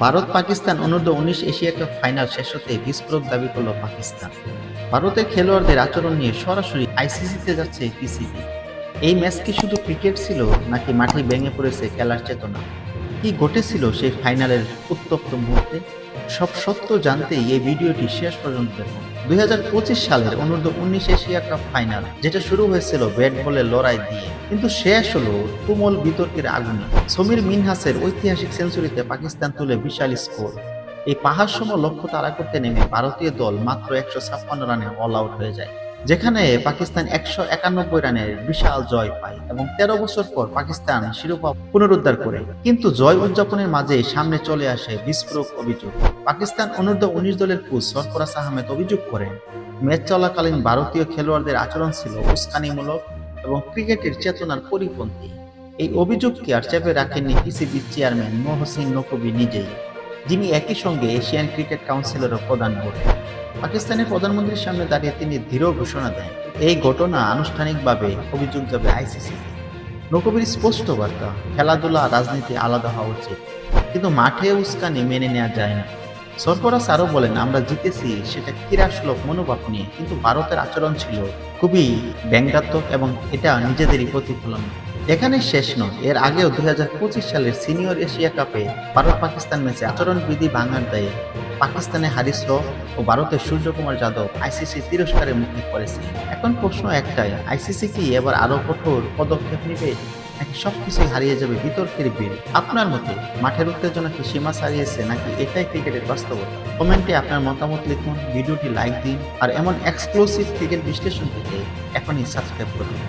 ভারত, পাকিস্তান, অনূর্ধ্ব উনিশ Asia cup final শেষ হতে বিস্ফোরক দাবি করল পাকিস্তান। ভারতের খেলোয়াড়দের আচরণ নিয়ে সরাসরি আইসিসিতে যাচ্ছে পিসিবি। এই ম্যাচ কি শুধু ক্রিকেট ছিল, নাকি মাঠে ভেঙে পড়েছে খেলার চেতনা? কি ঘটেছিল সেই ফাইনালের উত্তপ্ত মুহূর্তে? সব সত্য জানতেই এই ভিডিওটি শেষ পর্যন্ত দেখুন। দুই সালের অনূর্ধ্ব উনিশ এশিয়া কাপ ফাইনাল, যেটা শুরু হয়েছিল ব্যাট বলের লড়াই দিয়ে। কিন্তু শেষ হলো তুমল বিতর্কের আগুনে। সমীর মিনহাসের ঐতিহাসিক সেঞ্চুরিতে পাকিস্তান তুলে বিশাল স্কোর। এই পাহাড় সম লক্ষ্য তারা করতে নেমে ভারতীয় দল মাত্র একশো ছাপ্পান্ন রানে অল আউট হয়ে যায়। যেখানে পাকিস্তান একশো একানব্বই রানের বিশাল জয় পায় এবং তেরো বছর পর পাকিস্তান শিরোপা পুনরুদ্ধার করে। কিন্তু জয় উদযাপনের মাঝে সামনে চলে আসে বিস্ফোরক অভিযোগ। পাকিস্তান অনূর্ধ্ব উনিশ দলের কোচ সরফরাজ আহমেদ অভিযোগ করেন, ম্যাচ চলাকালীন ভারতীয় খেলোয়াড়দের আচরণ ছিল উস্কানিমূলক এবং ক্রিকেটের চেতনার পরিপন্থী। এই অভিযোগকে আর চেপে রাখেননি পিসিবি চেয়ারম্যান মোহসিন নকবি নিজেই। যিনি একই সঙ্গে এশিয়ান ক্রিকেট কাউন্সিলেরও প্রধান বোর্ড। পাকিস্তানের প্রধানমন্ত্রীর সামনে দাঁড়িয়ে তিনি দৃঢ় ঘোষণা দেন, এই ঘটনা আনুষ্ঠানিকভাবে অভিযোগ যাবে আইসিসি নকবির স্পষ্ট বার্তা, খেলাধুলা, রাজনীতি আলাদা হওয়া উচিত, কিন্তু মাঠে উস্কানি মেনে নেওয়া যায় না। সরফরাজ আরও বলেন, আমরা জিতেছি, সেটা ক্রীড়াসুলভ মনোভাব নিয়ে, কিন্তু ভারতের আচরণ ছিল খুবই ব্যঙ্গাত্মক এবং এটা নিজেদেরই প্রতিফলন। এখানে শেষ নয়। এর আগেও দু হাজার পঁচিশ সালের সিনিয়র এশিয়া কাপে ভারত পাকিস্তান ম্যাচে আচরণবিধি ভাঙার দায়ে পাকিস্তানে হারিস ও ভারতের সূর্যকুমার যাদব আইসিসি তিরস্কারের মুখে পড়েছে এখন প্রশ্ন একটাই, আইসিসি কি এবার আরও কঠোর পদক্ষেপ নেবে নাকি সবকিছুই হারিয়ে যাবে বিতর্কের বীর আপনার মতে মাঠের উত্তেজনা কি সীমা ছাড়িয়েছে নাকি এটাই ক্রিকেটের বাস্তবতা? কমেন্টে আপনার মতামত লিখুন, ভিডিওটি লাইক দিন, আর এমন এক্সক্লুসিভ ক্রিকেট বিশ্লেষণ পেতে এখনই সাবস্ক্রাইব করুন।